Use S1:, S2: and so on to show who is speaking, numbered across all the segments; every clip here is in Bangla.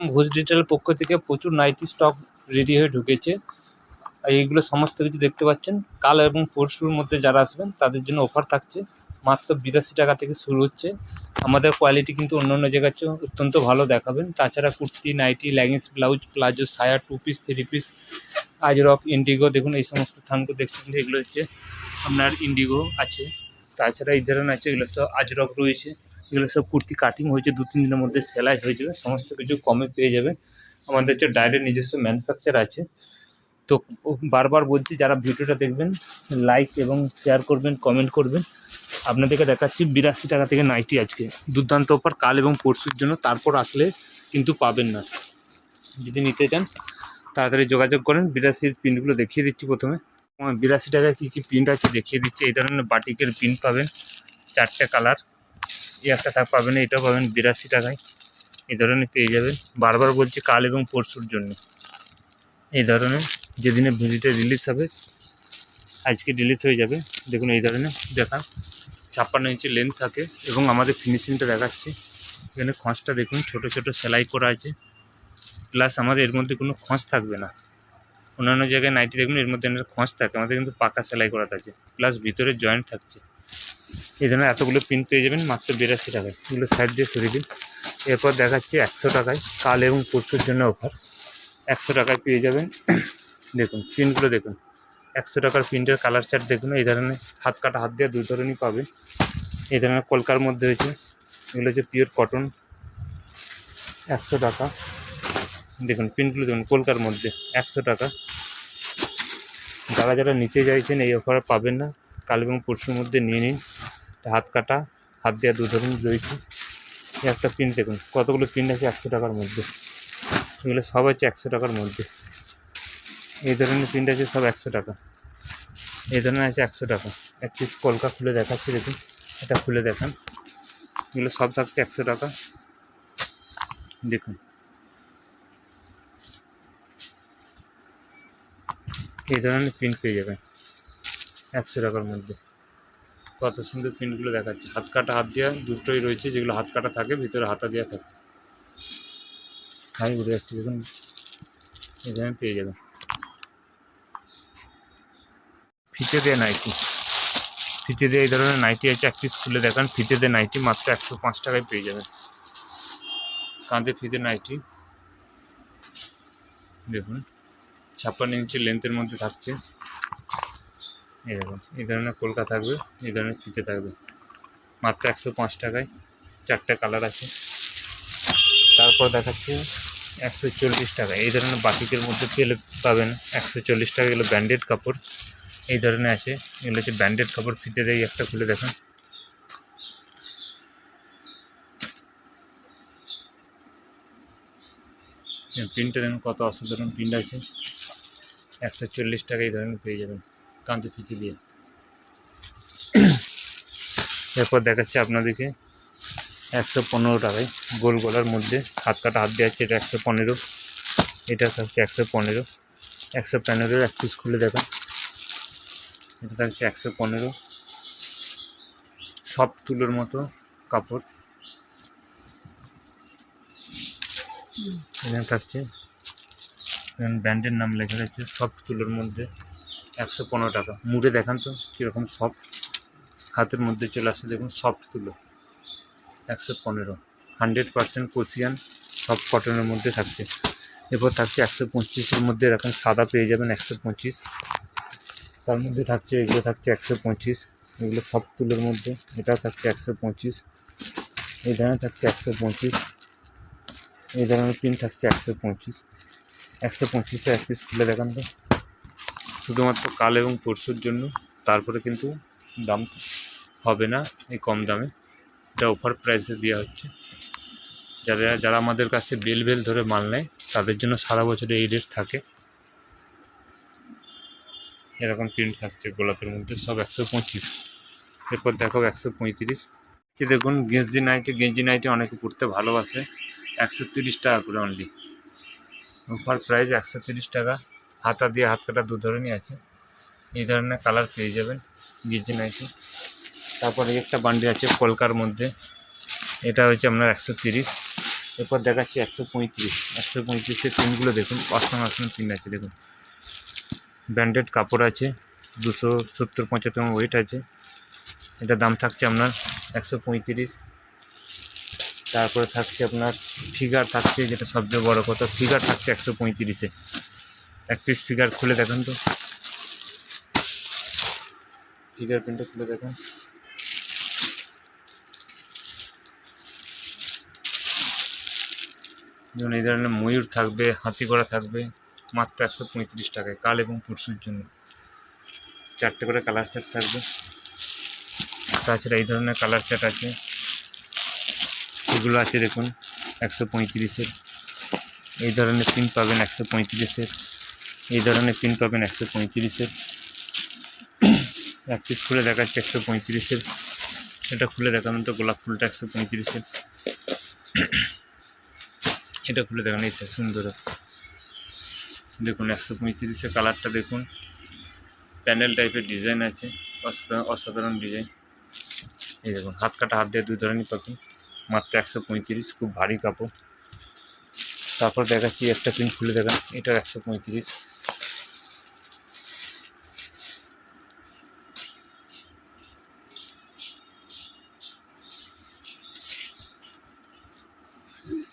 S1: ভোজ ডিটেল পক্ষ থেকে প্রচুর নাইটি স্টক রেডি হয়ে ঢুকেছে। এইগুলো সমস্ত কিছু দেখতে পাচ্ছেন। কাল এবং পরশুর মধ্যে যারা আসবেন, তাদের জন্য অফার থাকছে। মাত্র বিরাশি টাকা থেকে শুরু হচ্ছে। আমাদের কোয়ালিটি কিন্তু অন্য অন্য জায়গার চেয়ে অত্যন্ত ভালো দেখাবেন। তাছাড়া kurti nightie leggings blouse palazzo সায়া two piece three piece Ajrak indigo দেখুন এই সমস্ত থানগুলো দেখছেন এগুলো হচ্ছে আপনার ইন্ডিগো আছে। তাছাড়া এই ধরনের আছে, এগুলো সব আজরক রয়েছে। এগুলো সব কুর্তি কাটিং হয়েছে, দু, তিন দিনের মধ্যে সেলাই হয়ে যাবে, সমস্ত কিছু কমে পেয়ে যাবে। আমাদের যে ডাইরেক্ট নিজস্ব ম্যানুফ্যাকচার আছে। তো বারবার বলছি, যারা ভিডিওটা দেখবেন লাইক এবং শেয়ার করবেন কমেন্ট করবেন। আপনাদেরকে দেখাচ্ছি বিরাশি টাকা থেকে নাইটি আজকে। দুর্দান্ত অফার কাল এবং পরশুর জন্য, তারপর আসলে কিন্তু পাবেন না। যদি নিতে চান, তাড়াতাড়ি যোগাযোগ করেন। বিরাশির প্রিন্টগুলো দেখিয়ে দিচ্ছি প্রথমে। বিরাশি টাকায় কী কী প্রিন্ট আছে দেখিয়ে দিচ্ছি। এই ধরনের বাটিকের প্রিন্ট পাবেন, চারটে কালার এই একটা থাক পাবেন, এটাও পাবেন বিরাশি টাকায়। এই ধরনের পেয়ে যাবেন। বারবার বলছি কাল এবং পরশুর জন্য। এই ধরনের যেদিনে ভিডিওটা রিলিজ হবে, আজকে রিলিজ হয়ে যাবে। দেখুন এই ধরনের, দেখান। ছাপ্পান্ন ইঞ্চি লেন্থ থাকে এবং আমাদের ফিনিশিংটা দেখাচ্ছে। এখানে খোঁজটা দেখুন, ছোট ছোট সেলাই করা আছে। প্লাস আমাদের এর মধ্যে কোনো খোঁজ থাকবে না। অন্যান্য জায়গায় নাইটি দেখুন, এর মধ্যে খোঁজ থাকে। আমাদের কিন্তু পাকা সেলাই করা থাকে। প্লাস ভিতরে জয়েন্ট থাকছে। এই ধরনের এতগুলো প্রিন্ট পেয়ে যাবেন, মাত্র বিরাশি টাকায়। এগুলো সাইড দিয়ে সরিয়ে দিন। এরপর দেখাচ্ছি একশো টাকায় কাল এবং পরশুর জন্য অফার একশো টাকায় পেয়ে যাবেন। দেখুন প্রিন্টগুলো দেখুন। একশো টাকার প্রিন্টের কালার চার্ট দেখুন। এই ধরনের হাত কাটা হাত দেওয়া দুই ধরনেরই পাবেন। এই ধরনের কলকার মধ্যে হয়েছে। এগুলো হচ্ছে পিওর কটন একশো টাকা। দেখুন প্রিন্টগুলো দেখুন, কলকার মধ্যে একশো টাকা। যারা যারা নিতে চাইছেন, এই অফার পাবেন না। কাল এবং পরশুর মধ্যে নিয়ে নিন। হাত কাটা, হাত দেওয়া দু ধরনের রয়েছে একটা প্রিন্ট দেখুন, কতগুলো প্রিন্ট আছে একশো টাকার মধ্যে। এগুলো সব আছে একশো টাকার মধ্যে। এই ধরনের প্রিন্ট আছে সব একশো টাকা। এই ধরনের আছে একশো টাকা। এক পিস কলকা খুলে দেখাচ্ছি, দেখুন। এটা খুলে দেখান। এগুলো সব থাকছে একশো টাকা। দেখুন। এই ধরনের প্রিন্ট পেয়ে যাবেন একশো টাকার মধ্যে। কত সুন্দর প্রিন্টগুলো দেখাচ্ছে। হাত কাটা হাত দেওয়া দুটোই রয়েছে, যেগুলো হাত কাটা থাকে, ভিতরে হাতা দেওয়া থাকে। হাই উঠে যাচ্ছে দেখুন। ধরনের পেয়ে যাবেন ফিতে দিয়ে নাইটি। ফিতে দিয়ে এই ধরনের নাইটি আছে এক পিস খুলে দেখান, ফিতে দিয়ে নাইটি মাত্র একশো পাঁচ টাকায় পেয়ে যাবেন। কাঁধে ফিতে নাইটি। দেখুন, ছাপ্পান্ন ইঞ্চি লেন্থের মধ্যে থাকছে। এই দেখুন, এই ধরনের কলকা থাকবে, এই ধরনের ফিতে থাকবে। মাত্র একশো পাঁচ টাকায় চারটে কালার আছে। তারপর দেখাচ্ছে একশো চল্লিশ টাকা। এই ধরনের বাটিকের মধ্যে পেলে পাবেন একশো চল্লিশ টাকা। এগুলো ব্র্যান্ডেড কাপড়। এই ধরনের আছে। এগুলো হচ্ছে ব্র্যান্ডেড কাপড়। ফিতে দেয় একটা খুলে দেখুন। প্রিন্টটা দেখুন, কত অসাধারণ প্রিন্ট আছে। একশো চল্লিশ টাকা এই ধরনের পেয়ে যাবেন। কান্তি ফিতে দিয়ে। এরপর দেখাচ্ছে আপনাদেরকে একশো পনেরো টাকায় গোল গলার মধ্যে হাত কাটা হাত দেওয়া আছে, এটা একশো পনেরো। এটা থাকছে একশো পনেরো। একশো পনেরোর এক পিস খুলে দেখান। এটা থাকছে একশো পনেরো। সব তুলোর মতো কাপড়। এখানে থাকছে ব্র্যান্ডের নাম লেখা রয়েছে সফট তুলোর মধ্যে। একশো পনেরো টাকা। মুড়ে দেখান তো, কীরকম সফট হাতের মধ্যে চলে আসছে দেখুন সফট তুলো। একশো পনেরো। হান্ড্রেড পার্সেন্ট কোসিয়ান সব কটনের মধ্যে থাকছে। এরপর থাকছে একশো পঁচিশের মধ্যে এরকম সাদা পেয়ে যাবেন একশো পঁচিশ। তার মধ্যে থাকছে, এগুলো থাকছে একশো পঁচিশ। এগুলো সব তুলোর মধ্যে, এটাও থাকছে একশো পঁচিশ। এই ধরনের থাকছে একশো পঁচিশ। এই ধরনের প্রিন্ট থাকছে একশো পঁচিশ। একশো পঁচিশে এক পিস খুলে দেখান তো। শুধুমাত্র কাল এবং পরশুর জন্য, তারপরে কিন্তু দাম হবে না এই কম দামে। এটা অফার প্রাইসে দেওয়া হচ্ছে। যারা যারা আমাদের কাছে বেল বেল ধরে মাল নেয়, তাদের জন্য সারা বছরে এই রেট থাকে। এরকম প্রিন্ট থাকছে গোলাপের মধ্যে, সব একশো পঁচিশ। এরপর দেখো একশো পঁয়ত্রিশ। দেখুন, গেঞ্জি নাইটি গেঞ্জি নাইটি অনেকে পড়তে ভালোবাসে। একশো তিরিশ টাকা করে অনলি অফার প্রাইস একশো তিরিশ টাকা। হাতা দিয়ে হাত কাটা দু ধরনই আছে। এই ধরনের কালার পেয়ে যাবেন গেঞ্জি নাইটি তারপরে একটা বান্ডি আছে কলকার মধ্যে। এটা হচ্ছে আপনার একশো তিরিশ। এরপর দেখাচ্ছি একশো পঁয়ত্রিশ। একশো পঁয়ত্রিশের পিনগুলো দেখুন, অষ্টম অষ্টম পিন আছে, দেখুন। ব্র্যান্ডেড কাপড় আছে, দুশো সত্তর পঁচাত্তর ওয়েট আছে। এটা দাম থাকছে আপনার একশো পঁয়ত্রিশ। তারপরে থাকছে আপনার ফিগার থাকছে, যেটা সবচেয়ে বড় কথা ফিগার থাকছে একশো পঁয়ত্রিশে। এক পিস ফিগার খুলে দেখান তো। ফিগার প্রিন্টটা খুলে দেখান। যেমন এই ধরনের ময়ূর থাকবে হাতি করা থাকবে মাত্র একশো পঁয়ত্রিশ টাকায় কাল এবং পরশুর জন্য। চারটে করে কালার চার্ট থাকবে। তাছাড়া এই ধরনের কালার চার্ট আছে। এগুলো আছে দেখুন একশো পঁয়ত্রিশের। এই ধরনের পিন পাবেন একশো পঁয়ত্রিশের। এই ধরনের পিন পাবেন একশো পঁয়ত্রিশের। এক পিস খুলে দেখাচ্ছে একশো পঁয়ত্রিশের। এটা খুলে দেখাবেন তো, গোলাপ ফুলটা একশো পঁয়ত্রিশের। এটা খুলে দেখান এটা সুন্দর। দেখুন, একশো পঁয়ত্রিশের কালারটা দেখুন। প্যানেল টাইপের ডিজাইন আছে অসা- অসাধারণ ডিজাইন। এই দেখুন, হাত কাটা হাত দিয়ে দুই ধরনের পাখি মাত্র একশো পঁয়ত্রিশ, খুব ভারী কাপড়। তারপর দেখাচ্ছি একটা পিন খুলে দেখান এটা একশো পঁয়ত্রিশ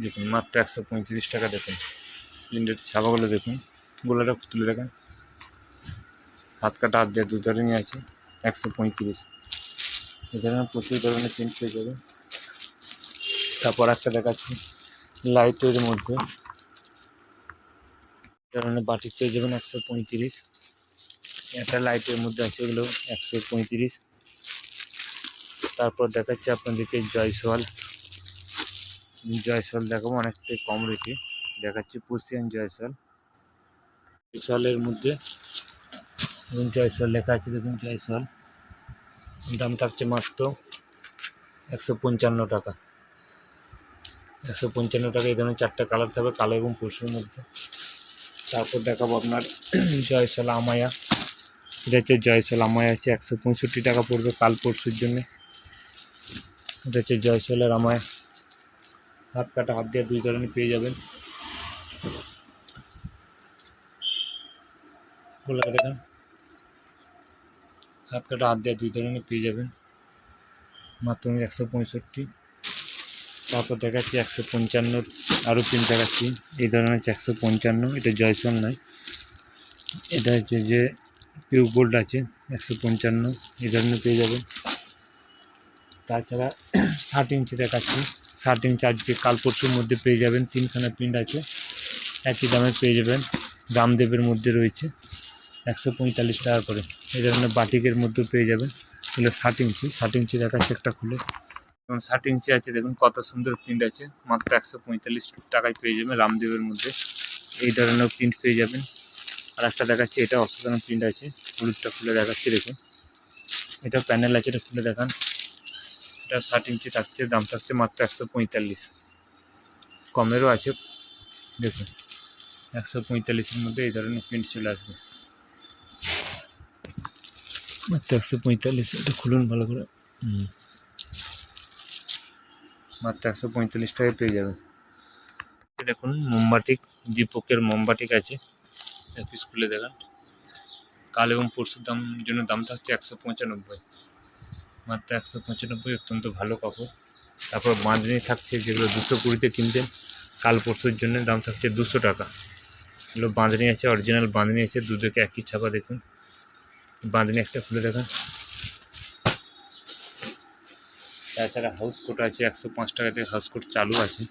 S1: দেখুন মাত্র একশো পঁয়ত্রিশ টাকা দেখুন। প্রিন্টের ছাপাগুলো দেখুন। গোলাটা তুলে দেখেন হাত কাটা হাত দিয়ে দু ধরনের আছে একশো পঁয়ত্রিশ। এছাড়া প্রচুর ধরনের প্রিন্ট পেয়ে যাবে তারপর একটা দেখাচ্ছি লাইটের মধ্যে। ধরনের বাটিক পেয়ে যাবেন একশো পঁয়ত্রিশ। একটা লাইটের মধ্যে আছে এগুলো একশো পঁয়ত্রিশ। তারপর দেখাচ্ছি আপনাদেরকে জয়সওয়াল। জয়সওয়াল দেখাবো অনেকটাই কম রেটে দেখাচ্ছি পুষিয়ান জয়সল। জয়সওয়ালের মধ্যে দেখুন জয়সওয়াল লেখা আছে, দেখুন জয়সল। দাম থাকছে মাত্র একশো পঞ্চান্ন টাকা। একশো পঞ্চান্ন টাকা, এই ধরনের চারটে কালার থাকবে, কালো এবং পরশুর মধ্যে। তারপর দেখাবো আপনার জয়সল আমায়া। এটা হচ্ছে জয়সল আমায়া আছে একশো পঁয়ষট্টি টাকা পড়বে কাল পরশুর জন্যে। এটা হচ্ছে জয়সলের আমায়া। হাত কাটা হাত দিয়ে দুই ধরনের পেয়ে যাবেন। গোলাটা হাত কাটা হাত দিয়ে দুই ধরনের পেয়ে যাবেন। মাত্র একশো পঁয়ষট্টি, তারপর দেখাচ্ছি একশো পঞ্চান্নর আরও পিন দেখাচ্ছি। এই ধরনের হচ্ছে একশো পঞ্চান্ন, এটা জয়সন নয়। এটা হচ্ছে যে পিউ গোল্ড আছে, একশো পঞ্চান্ন, এই ধরনের পেয়ে যাবেন। তাছাড়া ষাট ইঞ্চি দেখাচ্ছি। ইঞ্চি আজকে কাল পরশুর মধ্যে পেয়ে যাবেন, তিনখানা প্রিন্ট আছে। একই দামে পেয়ে যাবেন। রামদেবের মধ্যে রয়েছে একশো পঁয়তাল্লিশ টাকা করে। এই ধরনের বাটিকের মধ্যে পেয়ে যাবেন। এগুলো ষাট ইঞ্চি ষাট ইঞ্চি দেখাচ্ছে একটা খুলে। এবং ষাট ইঞ্চি আছে, দেখুন কত সুন্দর প্রিন্ট আছে। মাত্র একশো পঁয়তাল্লিশ টাকায় পেয়ে যাবেন রামদেবের মধ্যে। এই ধরনের প্রিন্ট পেয়ে যাবেন। আর একটা দেখাচ্ছে, এটা অসাধারণ প্রিন্ট আছে। হলুদটা খুলে দেখাচ্ছি, দেখুন। এটা প্যানেল আছে, এটা খুলে দেখান। এটা ষাট ইঞ্চি থাকছে, দাম থাকছে মাত্র একশো পঁয়তাল্লিশ। কমেরও আছে, দেখুন, একশো পঁয়তাল্লিশের মধ্যে এই ধরনের প্রিন্ট চলে আসবে। মাত্র একশো পঁয়তাল্লিশ, এটা খুলুন ভালো করে। মাত্র একশো পঁয়তাল্লিশ টাকায় পেয়ে যাবেন। দেখুন মোমবাটিক দীপকের মোমবাটিক আছে পিস খুলে দেখান। কাল এবং পরশুর দাম, জন্য দাম থাকছে একশো পঁচানব্বই। মাত্র একশো পঁচানব্বই, অত্যন্ত ভালো কাপড়। তারপর বাঁধনি থাকছে যেগুলো দুশো কুড়িতে কিনতেন। কাল পরশুর জন্য দাম থাকছে দুশো টাকা। এগুলো বাঁধনি আছে অরিজিনাল বাঁধনি আছে দুধকে একই ছাপা দেখুন। বাঁধনি একটা খুলে দেখান। তাছাড়া হাউস কোট আছে, একশো পাঁচ টাকা থেকে হাউস কোট চালু আছে।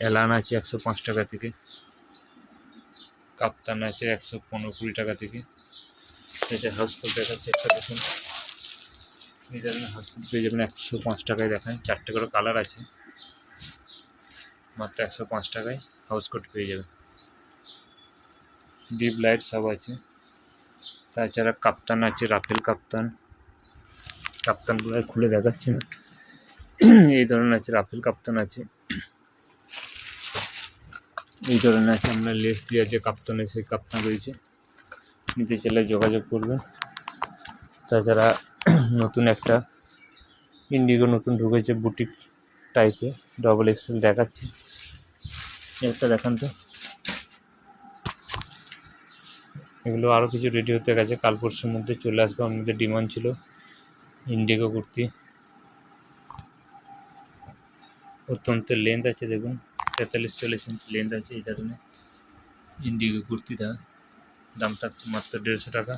S1: এলান আছে একশো পাঁচ টাকা থেকে। কাপ্তান আছে একশো পনেরো কুড়ি টাকা থেকে। এটা হাউস কোট দেখাচ্ছে একটা দেখুন। কোট পেয়ে যাবেন একশো পাঁচ টাকায় দেখান, চারটে করে কালার আছে। মাত্র একশো পাঁচ টাকায় হাউস কোট পেয়ে যাবেন। ডিপ লাইট সব আছে। তাছাড়া কাপ্তান আছে, রাফেল কাপ্তান। কাপ্তানগুলো খুলে দেখাচ্ছি না। এই ধরনের আছে, রাফেল কাপ্তান আছে। এই ধরনের আছে, আমরা লেস দিয়ে আছে কাপ্তানে সেই কাপ্তান রয়েছে। নিতে চাইলে যোগাযোগ করবেন। তাছাড়া নতুন একটা ইন্ডিগো নতুন ঢুকেছে বুটিক টাইপে ডবল এক্সেল দেখাচ্ছে। একটা দেখান তো। এগুলো আরও কিছু রেডি হতে গেছে, কাল পরশুর মধ্যে চলে আসবে, আমাদের ডিমান্ড ছিল ইন্ডিগো কুর্তি। অত্যন্ত লেন্থ আছে, দেখুন, তেতাল্লিশ চল্লিশ ইঞ্চি লেন্থ আছে এই ধরনের ইন্ডিগো কুর্তিটা। দাম থাকছে মাত্র দেড়শো টাকা।